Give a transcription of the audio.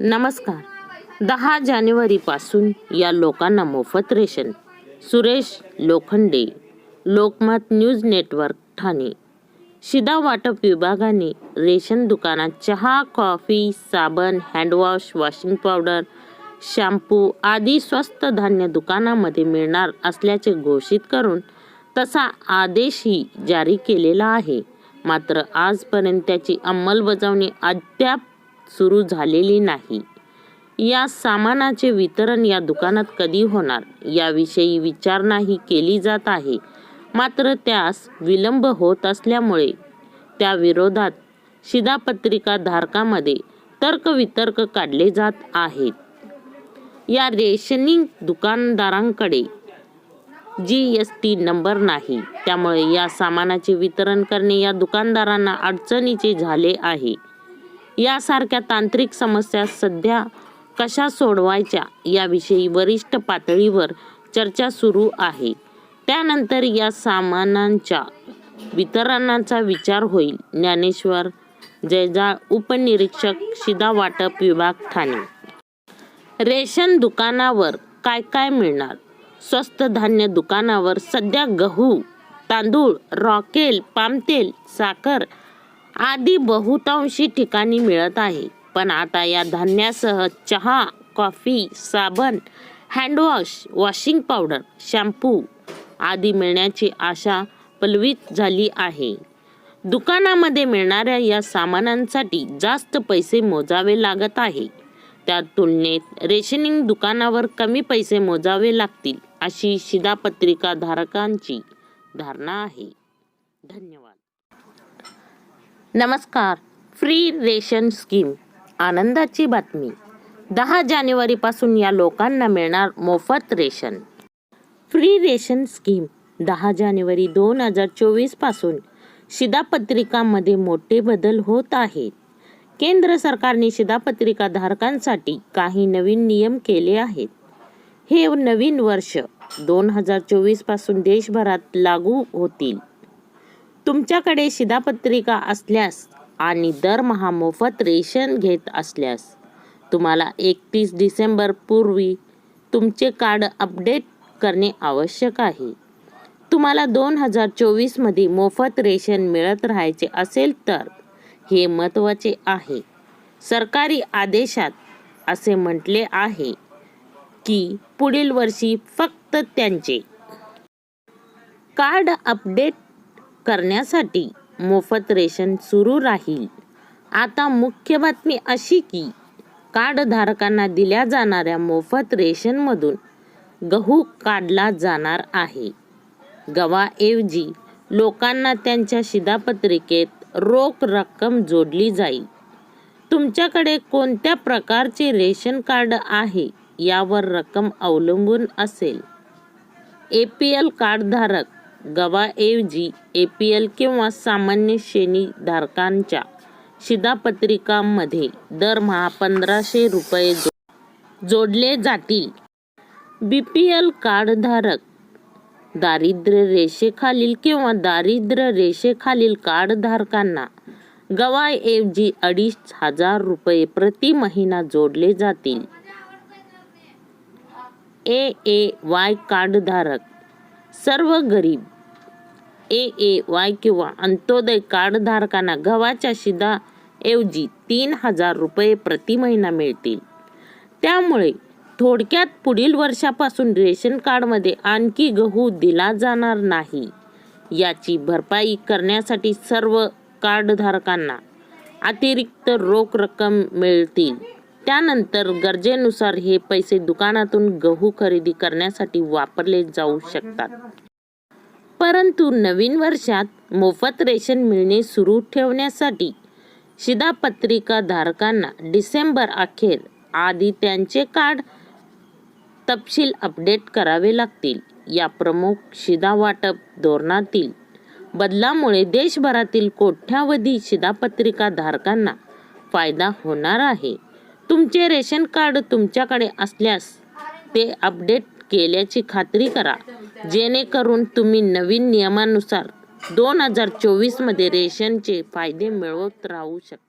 नमस्कार. दहा जानेवारीपासून या लोकांना मोफत ration. Suresh Lokhande Lokmat news network Thane. शिदा वाटप विभागाने रेशन दुकानात चहा कॉफी साबण हँडवॉश वॉशिंग पावडर शॅम्पू आदी स्वस्त धान्य दुकानामध्ये मिळणार असल्याचे घोषित करून तसा आदेशही जारी केलेला आहे. मात्र आजपर्यंत त्याची अंमलबजावणी अद्याप सुरू झालेली नाही. या सामानाचे वितरण या दुकानात कधी होणार? याविषयी विचारणाही केली जात आहे. मात्र त्यास विलंब होत असल्यामुळे त्या विरोधात शिधापत्रिका धारकामध्ये तर्कवितर्क काढले जात आहेत. या रेशनिंग दुकानदारांकडे जी एस टी नंबर नाही. त्यामुळे या सामानाचे वितरण करणे या दुकानदारांना अडचणीचे झाले आहे. यासारख्या तांत्रिक समस्या सध्या कशा सोडवायच्या याविषयी वरिष्ठ पातळीवर चर्चा सुरू आहे. त्यानंतर या सामानांच्या वितरणाचा विचार होईल. ज्ञानेश्वर जयजाळ उपनिरीक्षक शिदा वाटप विभाग ठाणे. रेशन दुकानावर काय काय मिळणार? स्वस्त धान्य दुकानावर सध्या गहू तांदूळ रॉकेल पामतेल साखर आदी बहुतांशी ठिकाणी मिळत आहे. पण आता या धान्यासह चहा कॉफी साबण हँडवॉश वॉशिंग पावडर शॅम्पू आदी मिळण्याची आशा पलवित झाली आहे. दुकानामध्ये मिळणाऱ्या या सामानांसाठी जास्त पैसे मोजावे लागत आहे. त्या तुलनेत रेशनिंग दुकानावर कमी पैसे मोजावे लागतील अशी शिधापत्रिका धारकांची धारणा आहे. धन्यवाद. नमस्कार. Free ration scheme. आनंदाची बातमी. दहा जानेवारीपासून या लोकांना मिळणार मोफत रेशन. फ्री रेशन स्कीम दहा जानेवारी दोन हजार चोवीसपासून शिधापत्रिकामध्ये मोठे बदल होत आहेत. केंद्र सरकारने शिधापत्रिका धारकांसाठी काही नवीन नियम केले आहेत. हे नवीन वर्ष दोन हजार चोवीसपासून देशभरात लागू होतील. तुमच्याकडे शिधापत्रिका असल्यास आणि दरमहा मोफत रेशन घेत असल्यास तुम्हाला एकतीस डिसेंबर पूर्वी तुमचे कार्ड अपडेट करणे आवश्यक आहे. तुम्हाला दोन हजार चोवीसमध्ये मोफत रेशन मिळत राहायचे असेल तर हे महत्त्वाचे आहे. सरकारी आदेशात असे म्हटले आहे की पुढील वर्षी फक्त त्यांचे कार्ड अपडेट करण्यासाठी मोफत रेशन सुरू राहील. आता मुख्य बातमी अशी की कार्डधारकांना दिल्या जाणाऱ्या मोफत रेशनमधून गहू काढला जाणार आहे. गव्हाऐवजी लोकांना त्यांच्या शिधापत्रिकेत रोख रक्कम जोडली जाईल. तुमच्याकडे कोणत्या प्रकारचे रेशन कार्ड आहे यावर रक्कम अवलंबून असेल? ए पी एल कार्डधारक गव्हाऐवजी ए पी एल किंवा सामान्य श्रेणी धारकांच्या शिधापत्रिकांमध्ये दरमहा पंधराशे रुपये जो जोडले जातील. बी पी एल कार्डधारक दारिद्र्य रेषेखालील किंवा दारिद्र्य रेषेखालील कार्डधारकांना गवायऐवजी अडीच हजार रुपये प्रति महिना जोडले जातील. ए ए वाय कार्डधारक सर्व गरीब ए ए वाय किंवा अंत्योदय कार्डधारकांना गव्हाच्या शिधाऐवजी तीन हजार रुपये प्रति महिना मिळतील. त्यामुळे थोडक्यात पुढील वर्षापासून रेशन कार्डमध्ये आणखी गहू दिला जाणार नाही. याची भरपाई करण्यासाठी सर्व कार्डधारकांना अतिरिक्त रोख रक्कम मिळतील. त्यानंतर गरजेनुसार हे पैसे दुकानातून गहू खरेदी करण्यासाठी वापरले जाऊ शकतात. परंतु नवीन वर्षात मोफत रेशन मिळणे सुरू ठेवण्यासाठी शिधापत्रिका धारकांना डिसेंबर अखेर आधी त्यांचे कार्ड तपशील अपडेट करावे लागतील. या प्रमुख शिधा वाटप धोरणातील बदलामुळे देशभरातील कोट्यावधी शिधापत्रिका धारकांना फायदा होणार आहे. तुमचे रेशन कार्ड तुमच्याकडे असल्यास ते अपडेट केल्याची खात्री करा. जेणेकरून तुम्ही नवीन नियमानुसार दोन हजार चोवीसमध्ये रेशनचे फायदे मिळवत राहू शकता